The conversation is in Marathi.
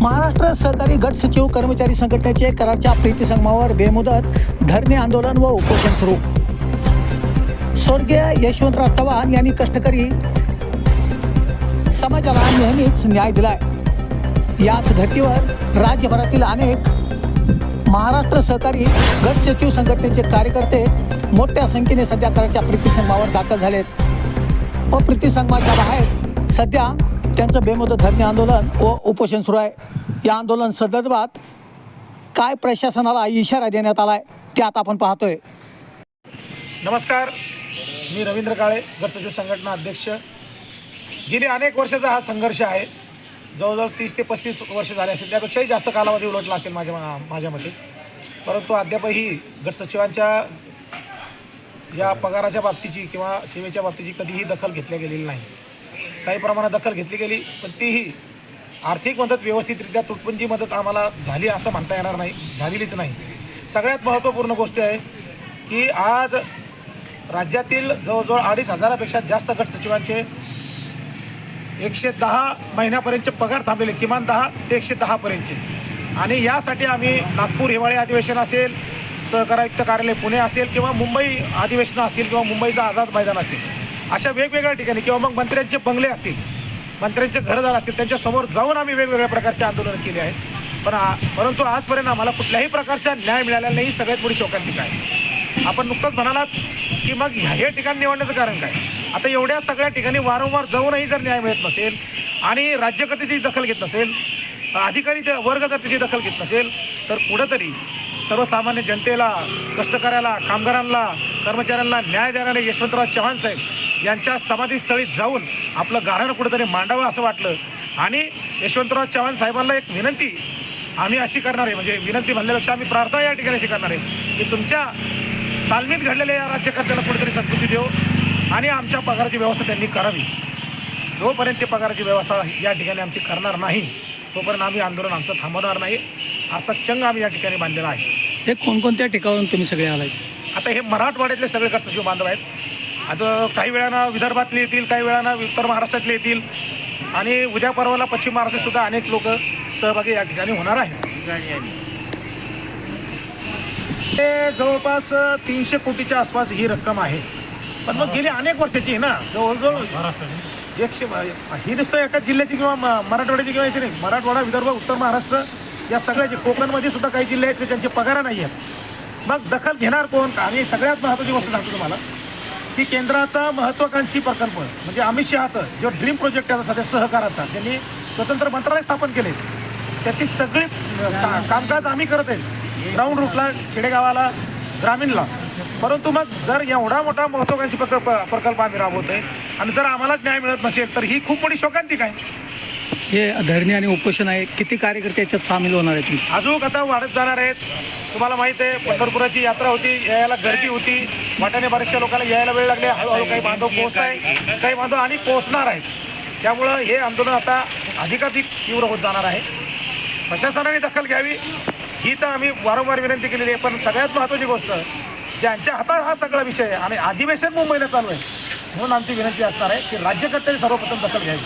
महाराष्ट्र सहकारी गट सचिव कर्मचारी संघटनेचे कराडच्या प्रीतीसंगमावर बेमुदत धरणे आंदोलन व उपोषण सुरू. स्वर्गीय यशवंतराव चव्हाण यांनी कष्टकरी समाजाला नेहमीच न्याय दिलाय. याच धर्तीवर राज्यभरातील अनेक महाराष्ट्र सहकारी गट सचिव संघटनेचे कार्यकर्ते मोठ्या संख्येने सध्या कराडच्या प्रीतीसंगमावर दाखल झालेत. व प्रीतीसंगमाच्या बाहेर सध्या त्यांचं बेमुदत धरणे आंदोलन व उपोषण सुरू आहे. या आंदोलन संदर्भात काय प्रशासनाला इशारा देण्यात आला आहे ते आता आपण पाहतोय. नमस्कार. मी रवींद्र काळे गटसचिव संघटना अध्यक्ष. गेली अनेक वर्षाचा हा संघर्ष आहे. जवळजवळ तीस ते पस्तीस वर्ष झाले असेल त्यापेक्षाही जास्त कालावधी उलटला असेल माझ्या माझ्या मते. परंतु अद्यापही गटसचिवांच्या या पगाराच्या बाबतीची किंवा सेवेच्या बाबतीची कधीही दखल घेतल्या गेलेली नाही. काही प्रमाणात दखल घेतली गेली पण तीही आर्थिक मदत व्यवस्थितरित्या तुटपुंजी मदत आम्हाला झाली असं म्हणता येणार नाही झालेलीच नाही. सगळ्यात महत्त्वपूर्ण गोष्ट आहे की आज राज्यातील जवळजवळ अडीच हजारापेक्षा जास्त गट सचिवांचे एकशे दहा महिन्यापर्यंतचे पगार थांबलेले किमान दहा ते एकशे दहापर्यंतचे. आणि यासाठी आम्ही नागपूर हिवाळी अधिवेशन असेल सहकार आयुक्त कार्यालय पुणे असेल किंवा मुंबई अधिवेशनं असतील किंवा मुंबईचं आझाद मैदान असेल अशा वेगवेगळ्या ठिकाणी किंवा मग मंत्र्यांचे बंगले असतील मंत्र्यांचे घरदार असतील त्यांच्यासमोर जाऊन आम्ही वेगवेगळ्या प्रकारचे आंदोलन केले आहे. पण परंतु आजपर्यंत आम्हाला कुठल्याही प्रकारचा न्याय मिळालेला नाही सगळ्यात मोठी शोकांतिका आहे. आपण नुकतंच म्हणालात की मग हे ठिकाण निवडण्याचं कारण काय? आता एवढ्या सगळ्या ठिकाणी वारंवार जाऊनही जर न्याय मिळत नसेल आणि राज्यकर्त्याची दखल घेत नसेल अधिकारी वर्ग जर त्याची दखल घेत नसेल तर कुठंतरी सर्वसामान्य जनतेला कष्टकऱ्याला कामगारांना कर्मचाऱ्यांना न्याय देणारे यशवंतराव चव्हाण साहेब यांच्या समाधीस्थळी जाऊन आपलं गारण कुठेतरी मांडावं असं वाटलं. आणि यशवंतराव चव्हाण साहेबांना एक विनंती आम्ही अशी करणार आहे म्हणजे विनंती म्हणल्यापेक्षा आम्ही प्रार्थना या ठिकाणी अशी करणार आहे की तुमच्या तालमीत घडलेल्या या राज्यकर्त्याला कुठेतरी सद्बुद्धी देऊ आणि आमच्या पगाराची व्यवस्था त्यांनी करावी. जोपर्यंत ते पगाराची व्यवस्था या ठिकाणी आमची करणार नाही तोपर्यंत आम्ही आंदोलन आमचं थांबवणार नाही. असा चंग आम्ही या ठिकाणी बांधलेला आहे. हे कोणकोणत्या ठिकाणून तुम्ही सगळे आलाय? आता हे मराठवाड्यातले सगळे सचिव बांधव आहेत. आता काही वेळानं विदर्भातले येतील काही वेळानं उत्तर महाराष्ट्रातले येतील. आणि उद्या परवाला पश्चिम महाराष्ट्रात सुद्धा अनेक लोक सहभागी या ठिकाणी होणार आहेत. ते जवळपास तीनशे कोटीच्या आसपास ही रक्कम आहे. पण मग गेली अनेक वर्षाची आहे ना? जवळजवळ एकशे ही नुसतं एका जिल्ह्याची किंवा म- मराठवाड्याची किंवा याची नाही. मराठवाडा विदर्भ उत्तर महाराष्ट्र या सगळ्याचे कोकणमध्ये सुद्धा काही जिल्हे आहेत की ज्यांचे पगार नाही आहेत. मग दखल घेणार कोण? आणि सगळ्यात महत्त्वाची गोष्ट सांगतो तुम्हाला की केंद्राचा महत्त्वाकांक्षी प्रकल्प म्हणजे अमित शहाचं जो ड्रीम प्रोजेक्ट आहे सध्या सहकाराचा ज्यांनी स्वतंत्र मंत्रालय स्थापन केले त्याची सगळी का- कामकाज आम्ही करत आहे. ग्राउंड रूटला खेडेगावाला ग्रामीणला. परंतु मग जर एवढा मोठा महत्त्वाकांक्षी प्रकल्प प्रकल्प आम्ही राबवतोय आणि जर आम्हालाच न्याय मिळत नसेल तर ही खूप मोठी शोकांतिक आहे. हे धरणे आणि उपोषण आहे. किती कार्यकर्ते याच्यात सामील होणार आहेत? तुम्ही अजून आता वाढत जाणार आहेत. तुम्हाला माहीत आहे पंढरपुराची यात्रा होती यायला गर्दी होती. वाटाने बऱ्याचशा लोकांना यायला वेळ लागले. हळूहळू काही बांधव पोहोचत आहे काही बांधव आणि पोहोचणार आहेत. त्यामुळं हे आंदोलन आता अधिकाधिक तीव्र होत जाणार आहे. प्रशासनाने दखल घ्यावी. ही तर आम्ही वारंवार विनंती केलेली आहे. पण सगळ्यात महत्त्वाची गोष्ट ज्यांच्या हातात हा सगळा विषय आहे आणि अधिवेशन मुंबईला चालू आहे म्हणून आमची विनंती असणार आहे की राज्यकर्त्यांनी सर्वप्रथम दखल घ्यावी.